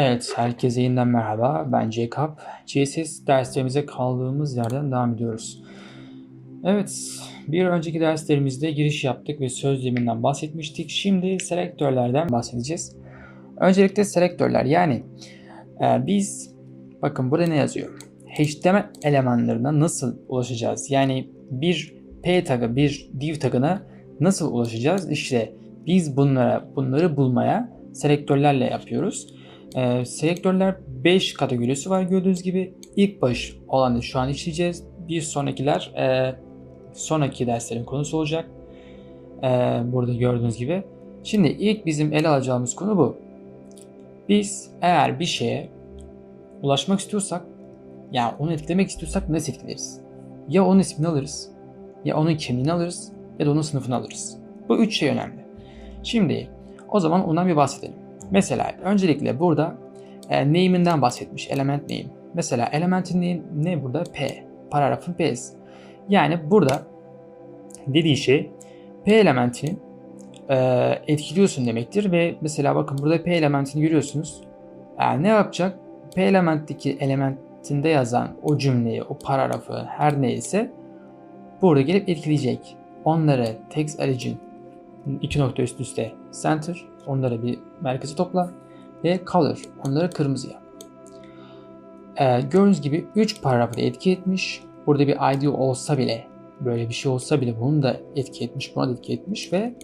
Evet, herkese yeniden merhaba. Ben Jacob. CSS derslerimize kaldığımız yerden devam ediyoruz. Evet, bir önceki derslerimizde giriş yaptık ve sözleminden bahsetmiştik. Şimdi selektörlerden bahsedeceğiz. Öncelikle selektörler yani e, biz bakın burada ne yazıyor? HTML elemanlarına nasıl ulaşacağız? Yani bir p tagı, bir div tagına nasıl ulaşacağız? İşte biz bunlara bunları bulmaya selektörlerle yapıyoruz. Ee, selektörler 5 kategorisi var gördüğünüz gibi. İlk baş olanı şu an işleyeceğiz. Bir sonrakiler e, sonraki derslerin konusu olacak. E, burada gördüğünüz gibi. Şimdi ilk bizim ele alacağımız konu bu. Biz eğer bir şeye ulaşmak istiyorsak yani onu etkilemek istiyorsak nasıl etkileriz? Ya onun ismini alırız, ya onun kimliğini alırız, ya da onun sınıfını alırız. Bu üç şey önemli. Şimdi o zaman ondan bir bahsedelim. Mesela öncelikle burada e, name'inden bahsetmiş. Element name. Mesela elementin name ne burada? P. Paragrafın P'si. Yani burada dediği şey P elementini e, etkiliyorsun demektir ve mesela bakın burada P elementini görüyorsunuz. Yani ne yapacak? P elementteki elementinde yazan o cümleyi, o paragrafı her neyse burada gelip etkileyecek. Onları text origin iki nokta üst üste center onları bir merkeze topla ve color onları kırmızı yap. Ee, gördüğünüz gibi 3 paragrafı etki etmiş. Burada bir ID olsa bile böyle bir şey olsa bile bunu da etki etmiş, buna da etki etmiş ve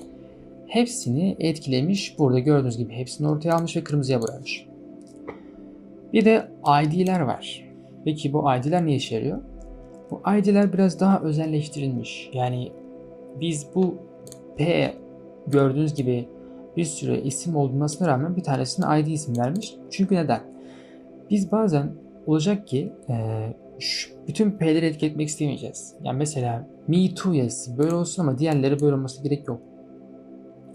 hepsini etkilemiş. Burada gördüğünüz gibi hepsini ortaya almış ve kırmızıya boyamış. Bir de ID'ler var. Peki bu ID'ler ne işe yarıyor? Bu ID'ler biraz daha özelleştirilmiş. Yani biz bu P gördüğünüz gibi bir sürü isim olmasına rağmen bir tanesine ID isim vermiş. Çünkü neden? Biz bazen olacak ki e, şu, bütün P'leri etki etmek istemeyeceğiz. Yani mesela me too yazısı böyle olsun ama diğerleri böyle olması gerek yok.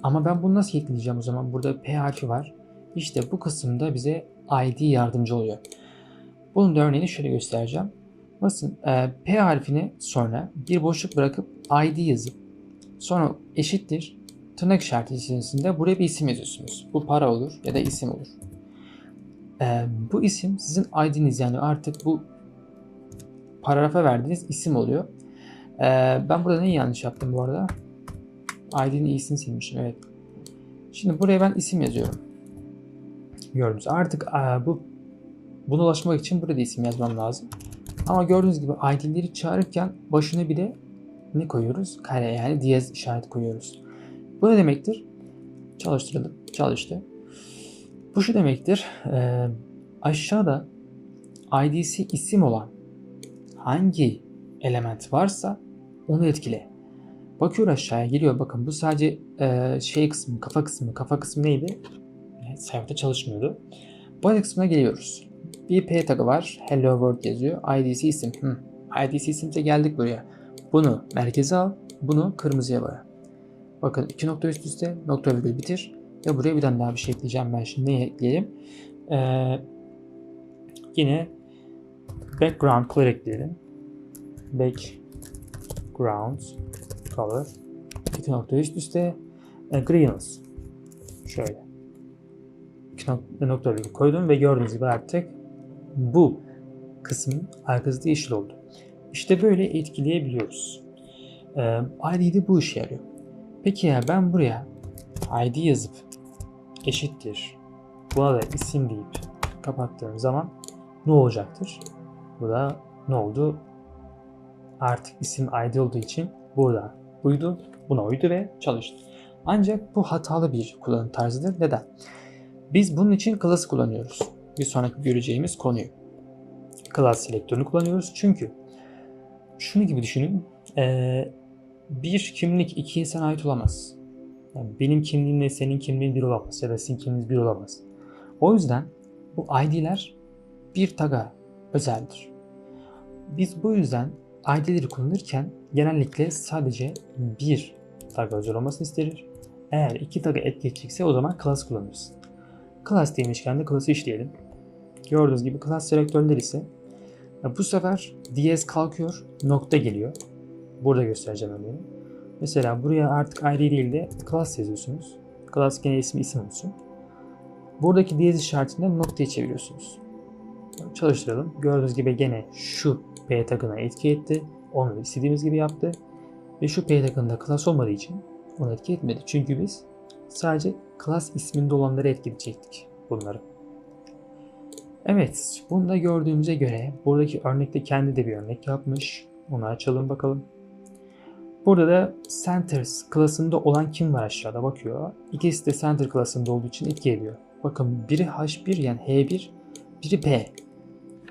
Ama ben bunu nasıl ekleyeceğim o zaman? Burada P harfi var. İşte bu kısımda bize ID yardımcı oluyor. Bunun da örneğini şöyle göstereceğim. Basın e, P harfini sonra bir boşluk bırakıp ID yazıp sonra eşittir tırnak işareti içerisinde buraya bir isim yazıyorsunuz. Bu para olur ya da isim olur. Ee, bu isim sizin ID'niz yani artık bu paragrafa verdiğiniz isim oluyor. Ee, ben burada neyi yanlış yaptım bu arada? ID'nin iyisini silmişim evet. Şimdi buraya ben isim yazıyorum. Gördünüz. Artık e, bu buna ulaşmak için burada isim yazmam lazım. Ama gördüğünüz gibi ID'leri çağırırken başına bir de ne koyuyoruz? Kare yani diyez işaret koyuyoruz. Bu ne demektir? Çalıştıralım. Çalıştı. Bu şu demektir. E, aşağıda ID'si isim olan hangi element varsa onu etkile. Bakıyor aşağıya geliyor. Bakın bu sadece e, şey kısmı, kafa kısmı. Kafa kısmı neydi? Evet, sayfada çalışmıyordu. Body kısmına geliyoruz. Bir P tagı var. Hello World yazıyor. ID'si isim. Hı. ID'si isimse geldik buraya. Bunu merkeze al. Bunu kırmızıya boya. Bakın iki nokta üst üste nokta virgül bitir. Ve buraya bir tane daha bir şey ekleyeceğim ben şimdi. Neyi ekleyelim? Ee, yine background color ekleyelim. Background color. İki nokta üst üste e, greens. Şöyle. İki nokta, nokta virgül koydum ve gördüğünüz gibi artık bu kısmın arkası yeşil oldu. İşte böyle etkileyebiliyoruz. Ee, ID'de bu işe yarıyor. Peki ya ben buraya ID yazıp eşittir buna da isim deyip kapattığım zaman ne olacaktır? Bu da ne oldu? Artık isim ID olduğu için burada uydu, buna uydu ve çalıştı. Ancak bu hatalı bir kullanım tarzıdır. Neden? Biz bunun için class kullanıyoruz. Bir sonraki göreceğimiz konuyu. Class selektörünü kullanıyoruz. Çünkü şunu gibi düşünün. Ee, bir kimlik iki insana ait olamaz. Yani benim kimliğimle senin kimliğin bir olamaz ya da sizin kimliğiniz bir olamaz. O yüzden bu ID'ler bir taga özeldir. Biz bu yüzden ID'leri kullanırken genellikle sadece bir taga özel olmasını isteriz. Eğer iki taga etki o zaman class kullanırız. Class demişken de class'ı işleyelim. Gördüğünüz gibi class selektörler ise bu sefer diyez kalkıyor, nokta geliyor. Burada göstereceğim örneğini. Mesela buraya artık ID değil de class yazıyorsunuz. Class gene ismi isim olsun. Buradaki diyez işaretini noktaya çeviriyorsunuz. Çalıştıralım. Gördüğünüz gibi gene şu P takına etki etti. Onu istediğimiz gibi yaptı. Ve şu P takında class olmadığı için onu etki etmedi. Çünkü biz sadece class isminde olanları etkileyecektik bunları. Evet, bunu da gördüğümüze göre buradaki örnekte kendi de bir örnek yapmış. Onu açalım bakalım. Burada da centers klasında olan kim var aşağıda bakıyor. İkisi de center klasında olduğu için etki ediyor. Bakın biri H1 yani H1, biri P.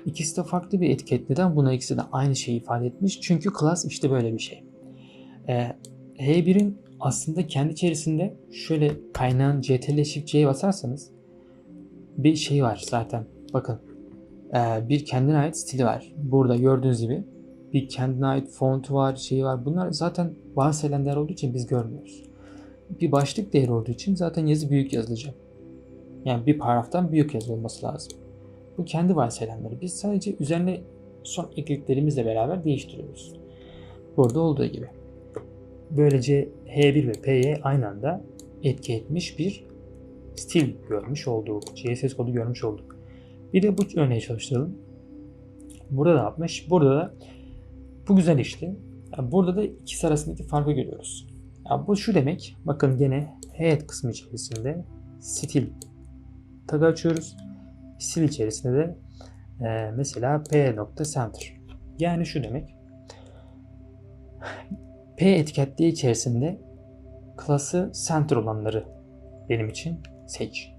İkisi de farklı bir etiket. Neden buna ikisi de aynı şeyi ifade etmiş? Çünkü class işte böyle bir şey. Ee, H1'in aslında kendi içerisinde şöyle kaynağın CTRL Shift C'ye basarsanız bir şey var zaten. Bakın ee, bir kendine ait stili var. Burada gördüğünüz gibi bir kendine ait font var, şey var. Bunlar zaten varsayılan değer olduğu için biz görmüyoruz. Bir başlık değeri olduğu için zaten yazı büyük yazılacak. Yani bir paragraftan büyük yazılması lazım. Bu kendi varsayılanları. Biz sadece üzerine son eklediklerimizle beraber değiştiriyoruz. Burada olduğu gibi. Böylece H1 ve P'ye aynı anda etki etmiş bir stil görmüş olduk. CSS kodu görmüş olduk. Bir de bu örneği çalıştıralım. Burada da yapmış? Burada da bu güzel işte. Yani burada da ikisi arasındaki farkı görüyoruz. Yani bu şu demek. Bakın gene head kısmı içerisinde stil tagı açıyoruz. Stil içerisinde de e, mesela p.center. Yani şu demek. P etiketliği içerisinde klası center olanları benim için seç.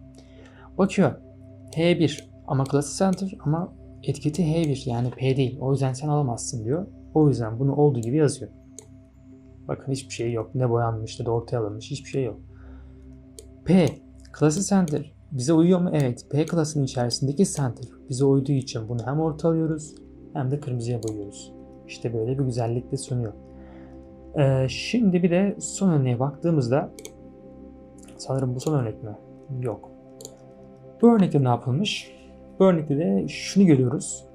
Bakıyor. H1 ama klası center ama etiketi H1 yani P değil. O yüzden sen alamazsın diyor. O yüzden bunu olduğu gibi yazıyor. Bakın hiçbir şey yok. Ne boyanmış ne de ortaya alınmış hiçbir şey yok. P klası center bize uyuyor mu? Evet. P klasının içerisindeki center bize uyduğu için bunu hem orta alıyoruz hem de kırmızıya boyuyoruz. İşte böyle bir güzellik de sunuyor. Ee, şimdi bir de son örneğe baktığımızda sanırım bu son örnek mi? Yok. Bu örnekte ne yapılmış? Bu örnekte de şunu görüyoruz.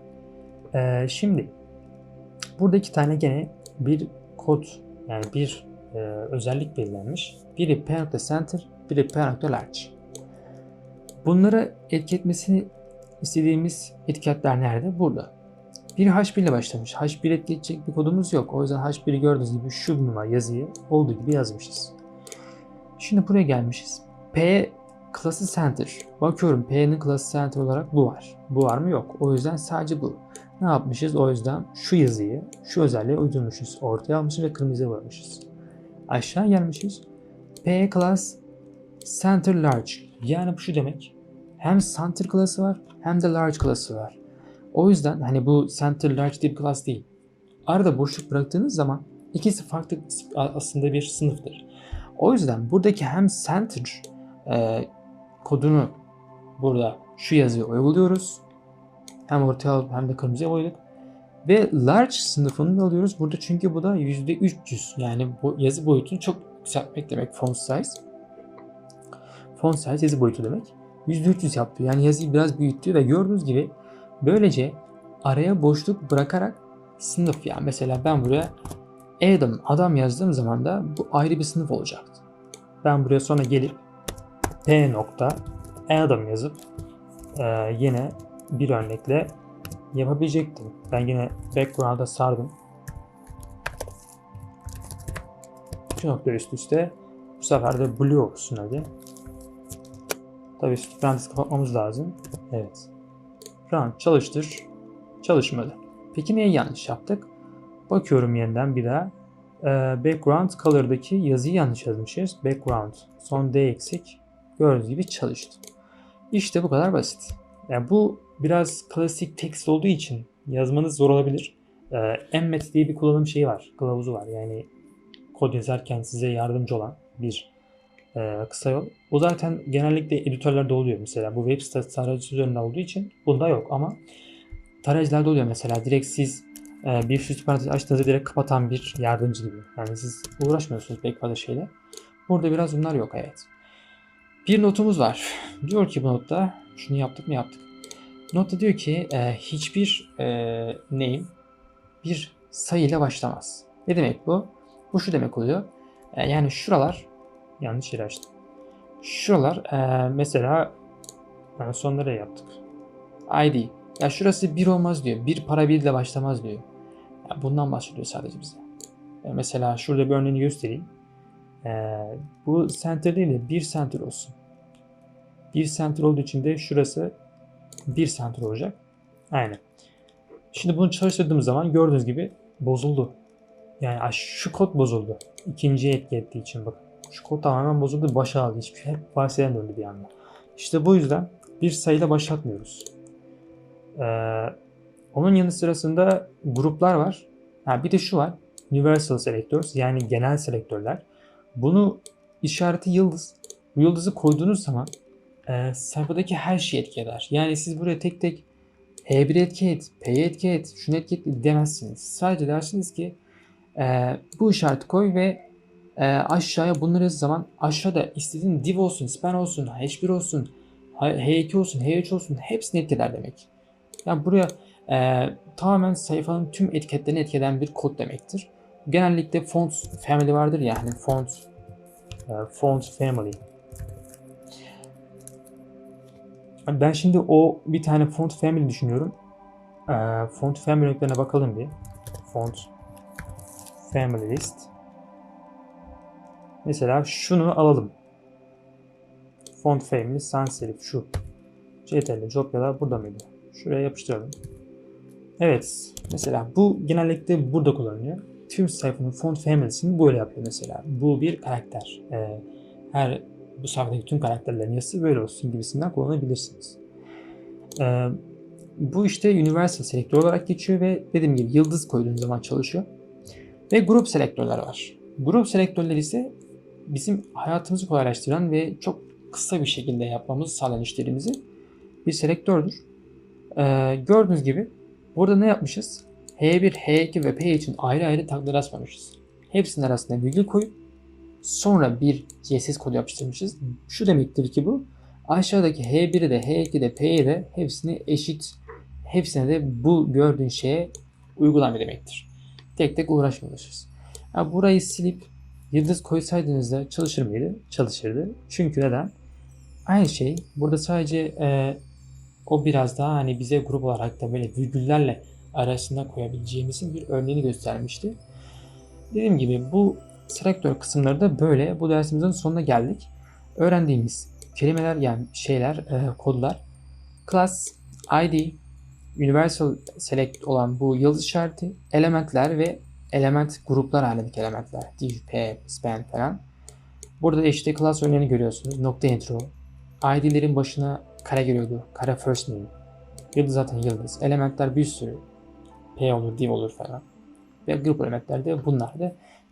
Ee, şimdi burada iki tane gene bir kod yani bir e, özellik belirlenmiş. Biri p.center, biri p.large. Bunlara etki etmesini istediğimiz etiketler nerede? Burada. Biri H1 ile başlamış. H1 etki bir kodumuz yok. O yüzden H1'i gördüğünüz gibi şu numara yazıyı olduğu gibi yazmışız. Şimdi buraya gelmişiz. P klası center. Bakıyorum P'nin klası center olarak bu var. Bu var mı? Yok. O yüzden sadece bu. Ne yapmışız? O yüzden şu yazıyı, şu özelliğe uydurmuşuz. Ortaya almışız ve kırmızıya boyamışız. Aşağı gelmişiz. P class center large. Yani bu şu demek. Hem center klası var hem de large klası var. O yüzden hani bu center large diye bir class değil. Arada boşluk bıraktığınız zaman ikisi farklı aslında bir sınıftır. O yüzden buradaki hem center e, kodunu burada şu yazıyı uyguluyoruz. Hem ortaya alıp hem de kırmızıya boyadık. Ve large sınıfını da alıyoruz burada çünkü bu da %300 yani bu yazı boyutunu çok yükseltmek demek font size. Font size yazı boyutu demek. %300 yaptı yani yazıyı biraz büyüttü ve gördüğünüz gibi böylece araya boşluk bırakarak sınıf yani mesela ben buraya Adam adam yazdığım zaman da bu ayrı bir sınıf olacaktı. Ben buraya sonra gelip P nokta Adam yazıp e, yine bir örnekle yapabilecektim. Ben yine background'a sardım. İki nokta üst üste. Bu sefer de blue olsun hadi. Tabii parantez kapatmamız lazım. Evet. Run çalıştır. Çalışmadı. Peki niye yanlış yaptık? Bakıyorum yeniden bir daha. Ee, background color'daki yazıyı yanlış yazmışız. Background son D eksik. Gördüğünüz gibi çalıştı. İşte bu kadar basit. Yani bu biraz klasik text olduğu için yazmanız zor olabilir. Ee, Emmet diye bir kullanım şeyi var, kılavuzu var. Yani kod yazarken size yardımcı olan bir e, kısa yol. O zaten genellikle editörlerde oluyor mesela. Bu web sitesi tarayıcısı üzerinde olduğu için bunda yok ama tarayıcılarda oluyor mesela. Direkt siz e, bir süs parantez açtığınızda direkt kapatan bir yardımcı gibi. Yani siz uğraşmıyorsunuz pek fazla şeyle. Burada biraz bunlar yok evet. Bir notumuz var. Diyor ki bu notta şunu yaptık mı yaptık. Notta diyor ki e, hiçbir e, name bir sayı ile başlamaz. Ne demek bu? Bu şu demek oluyor. E, yani şuralar yanlış yere açtım. Şuralar e, mesela Yani son nereye yaptık? ID. Ya şurası 1 olmaz diyor. Bir para 1 ile başlamaz diyor. Ya bundan bahsediyor sadece bize. Ya mesela şurada bir örneğini göstereyim. Ee, bu center değil de 1 center olsun. 1 center olduğu için de şurası 1 center olacak. Aynen. Şimdi bunu çalıştırdığımız zaman gördüğünüz gibi bozuldu. Yani şu kod bozuldu. İkinciye etki ettiği için bakın. Şu kod tamamen bozuldu. Başa aldı. Hiçbir şey hep varsayılan döndü bir anda. İşte bu yüzden bir sayıyla başlatmıyoruz. Ee, onun yanı sırasında gruplar var. Ha, bir de şu var. Universal Selectors yani genel selektörler. Bunu işareti yıldız. Bu yıldızı koyduğunuz zaman e, sayfadaki her şeyi etki eder. Yani siz buraya tek tek H1 etki et, P'ye etki et, şunu etki et demezsiniz. Sadece dersiniz ki e, bu işareti koy ve e, aşağıya bunları yazdığı zaman aşağıda istediğin div olsun, span olsun, h1 olsun, h2 olsun, h3 olsun hepsini etkiler demek. Yani buraya e, tamamen sayfanın tüm etiketlerini etkileden bir kod demektir. Genellikle font family vardır ya hani font e, font family. Ben şimdi o bir tane font family düşünüyorum. E, font family örneklerine bakalım bir. Font family list. Mesela şunu alalım. Font family sans serif şu. CTRL Jopya'da burada mıydı? Şuraya yapıştıralım. Evet. Mesela bu genellikle burada kullanılıyor. Tüm sayfanın font family'sini böyle yapıyor mesela. Bu bir karakter. Ee, her bu sayfadaki tüm karakterlerin yazısı böyle olsun gibisinden kullanabilirsiniz. Ee, bu işte universal selektör olarak geçiyor ve dediğim gibi yıldız koyduğunuz zaman çalışıyor. Ve grup selektörler var. Grup selektörler ise bizim hayatımızı kolaylaştıran ve çok kısa bir şekilde yapmamızı sağlayan işlerimizi bir selektördür. Ee, gördüğünüz gibi burada ne yapmışız? H1, H2 ve P için ayrı ayrı taglar asmamışız. Hepsinin arasında virgül koyup sonra bir CSS kodu yapıştırmışız. Şu demektir ki bu aşağıdaki H1'i de H2'i de P'yi de hepsini eşit hepsine de bu gördüğün şeye uygulama demektir. Tek tek uğraşmamışız. Yani burayı silip yıldız koysaydınız da çalışır mıydı? Çalışırdı. Çünkü neden? Aynı şey. Burada sadece e, o biraz daha hani bize grup olarak da böyle virgüllerle arasında koyabileceğimizin bir örneğini göstermişti. Dediğim gibi bu selektör kısımları da böyle. Bu dersimizin sonuna geldik. Öğrendiğimiz kelimeler yani şeyler, e, kodlar, class, id, universal select olan bu yıldız işareti, elementler ve element gruplar halindeki elementler. div, p, span falan. Burada da işte class örneğini görüyorsunuz. Nokta intro. ID'lerin başına kare geliyordu. Kare first name. Yıldız zaten yıldız. Elementler bir sürü. P olur, div olur falan. Ve grup elementler de bunlardı.